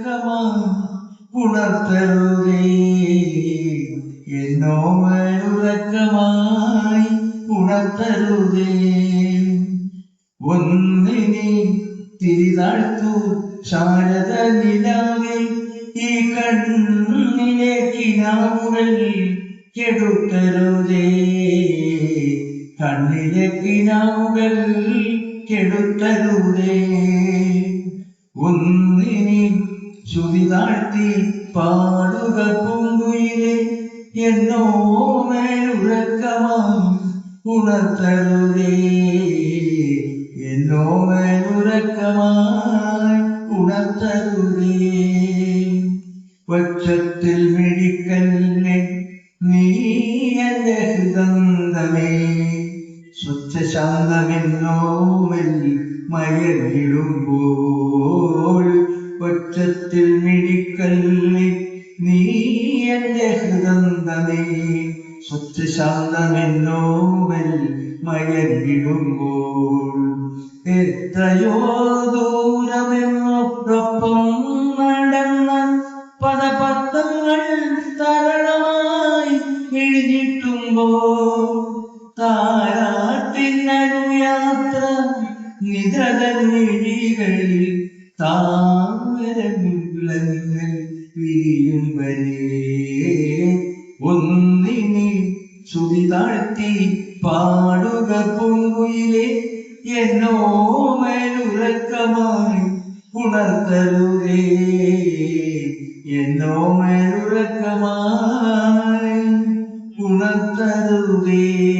മേലുറക്കമായി ഉണർത്തരുതേ ഉണർത്തരുതേ ഒന്നിനെ തിരിതാഴ്ത്തു ശാരദ നിലാവിൽ ഈ കണ്ണിലെ കിനാവുകൾ കെടുത്തരുതേ. കണ്ണിലെ കിനാവുകൾ കെടുത്തരുതേ. ഒന്നിനെ ശ്രുതി താഴ്ത്തി പാടുക പൂങ്കുയിലെ എന്നോ മേലുറക്കമായി ഉണർത്തരുതേ. എന്നോ മേലുറക്കമായി ഉണർത്തരുതേ. പക്ഷത്തിൽ മിഴിക്കല്ലേ നീ എന്റെ ഹൃദന്തമേ. സ്വച്ഛശാന്തമെന്നോമിൽ മയങ്ങിടുമ്പോൾ മിഴിക്കല്ലേ നീ എന്റെ ഹൃദന്തമേ സ്വച്ഛശാന്തമെന്നോമിൽ മയങ്ങിടുമ്പോൾ എത്രയോ ദൂരമെന്നൊപ്പം നടന്ന പദപത്രങ്ങൾ തരളമായി എഴുതിട്ടുമ്പോൾ താരാട്ടിനനുയാത്ര നിതരമിഴികളിൽ താരങ്ങൾ വിരിയും വരെ. ഒന്നിനെ ചുടി താഴ്ത്തി പാടുക പൂങ്കുയിലെ എന്നോ മേലുറക്കമായി ഉണർത്തരുതേ. എന്നോ മേലുറക്കമായി ഉണർത്തരുതേ.